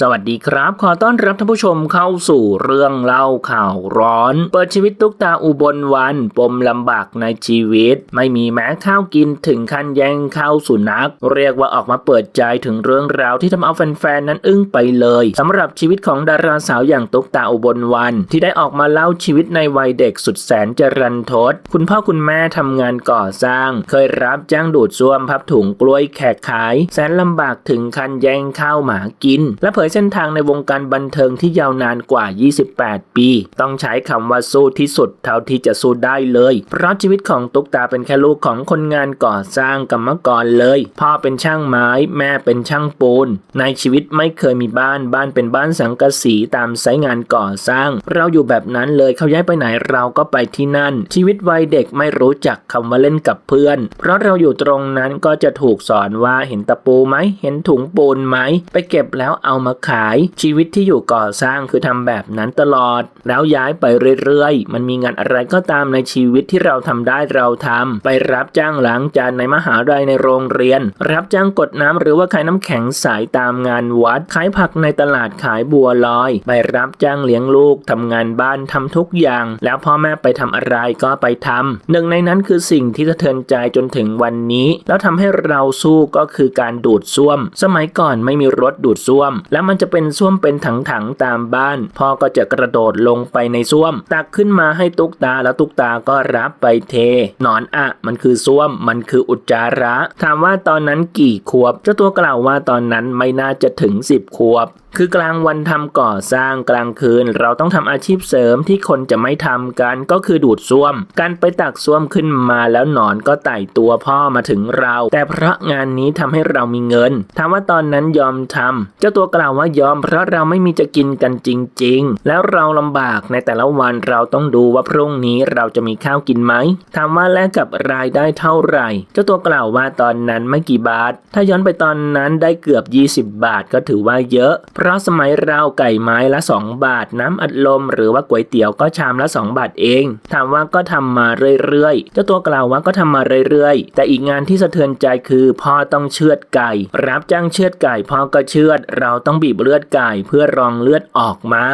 สวัสดีครับ ขอต้อนรับท่านผู้ชมเข้าสู่เรื่องเล่าข่าวร้อน เปิดชีวิตตุ๊กตาอุบลวัน ปมลำบากในชีวิต ไม่มีแม้ข้าวกินถึงขั้นแย่งข้าวสุนัข เรียกว่าออกมาเปิดใจถึงเรื่องราวที่ทำเอาแฟนๆนั้นอึ้งไปเลย สำหรับชีวิตของดาราสาวอย่างตุ๊กตาอุบลวัน ที่ได้ออกมาเล่าชีวิตในวัยเด็กสุดแสนจรันทดคุณพ่อคุณแม่ทำงานก่อสร้าง เคยรับจ้างดูดซ่วมพับถุงกล้วยแขกขาย แสนลำบากถึงขั้นแย่งข้าวหมากิน และเผยเส้นทางในวงการบันเทิงที่ยาวนานกว่า 28 ปี ต้องใช้คำว่าสู้ที่สุดเท่าที่จะสู้ได้เลย เพราะชีวิตของตุ๊กตาเป็นแค่ลูกของคนงานก่อสร้างกรรมกรเลย พ่อเป็นช่างไม้ แม่เป็นช่างปูน ในชีวิตไม่เคยมีบ้าน บ้านเป็นบ้านสังกะสีตามไซต์งานก่อสร้าง เราอยู่แบบนั้นเลยเขาย้ายไปไหนเราก็ไปที่นั่น ชีวิตวัยเด็กไม่รู้จักคำว่าเล่นกับเพื่อน เพราะเราอยู่ตรงนั้นก็จะถูกสอนว่าเห็นตะปูไหม เห็นถุงปูนไหม ไปเก็บแล้วเอามาขาย ชีวิตที่อยู่ก่อสร้างคือทำแบบนั้นตลอด แล้วย้ายไปเรื่อยๆ มันมีงานอะไรก็ตามในชีวิตที่เราทำได้เราทำไปรับจ้างล้างจานในมหาลัยในโรงเรียน รับจ้างกดน้ำหรือว่าขายน้ำแข็งใสตามงานวัด ขายผักในตลาดขายบัวลอย ไปรับจ้างเลี้ยงลูกทำงานบ้านทำทุกอย่าง แล้วพ่อแม่ไปทำอะไรก็ไปทำหนึ่งในนั้นคือสิ่งที่สะเทือนใจจนถึงวันนี้ แล้วทำให้เราสู้ก็คือการดูดซ่วม สมัยก่อนไม่มีรถดูดซ่วม แล้วมันจะเป็นส้วมเป็นถังๆตามบ้าน พ่อก็จะกระโดดลงไปในส้วม ตักขึ้นมาให้ตุ๊กตาแล้วตุ๊กตาก็รับไปเทหนอนอะ มันคือส้วม มันคืออุจจาระ ถามว่าตอนนั้นกี่ขวบ เจ้าตัวกล่าวว่าตอนนั้นไม่น่าจะถึง 10 ขวบคือกลางวันทำก่อสร้างกลางคืน เราต้องทำอาชีพเสริมที่คนจะไม่ทำกันก็คือดูดซ่วม การไปตักซ่วมขึ้นมาแล้วหนอนก็ไต่ตัวพ่อมาถึงเรา แต่เพราะงานนี้ทำให้เรามีเงินถามว่าตอนนั้นยอมทำเจ้าตัวกล่าวว่ายอม เพราะเราไม่มีจะกินกันจริง ๆ แล้วเราลำบากในแต่ละวันเราต้องดูว่าพรุ่งนี้เราจะมีข้าวกินไหมถามว่าแลกกับรายได้เท่าไหร่ เจ้าตัวกล่าวว่าตอนนั้นไม่กี่บาท ถ้าย้อนไปตอนนั้นได้เกือบ 20 บาทก็ถือว่าเยอะเพราะสมัยเราไก่ไม้ละ 2 บาท น้ำอัดลม หรือว่าก๋วยเตี๋ยวก็ชามละ 2 บาทเอง ถามว่าก็ทำมาเรื่อยๆ เจ้าตัวกล่าวว่าก็ทำมาเรื่อยๆ แต่อีกงานที่สะเทือนใจคือพ่อต้องเชือดไก่ รับจ้างเชือดไก่พ่อก็เชือด เราต้องบีบเลือดไก่เพื่อรองเลือดออกมา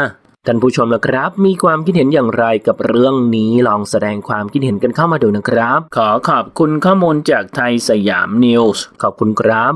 ท่านผู้ชมนะครับ มีความคิดเห็นอย่างไรกับเรื่องนี้ลองแสดงความคิดเห็นกันเข้ามาดูนะครับ ขอขอบคุณข้อมูลจากไทยสยามนิวส์ขอบคุณครับ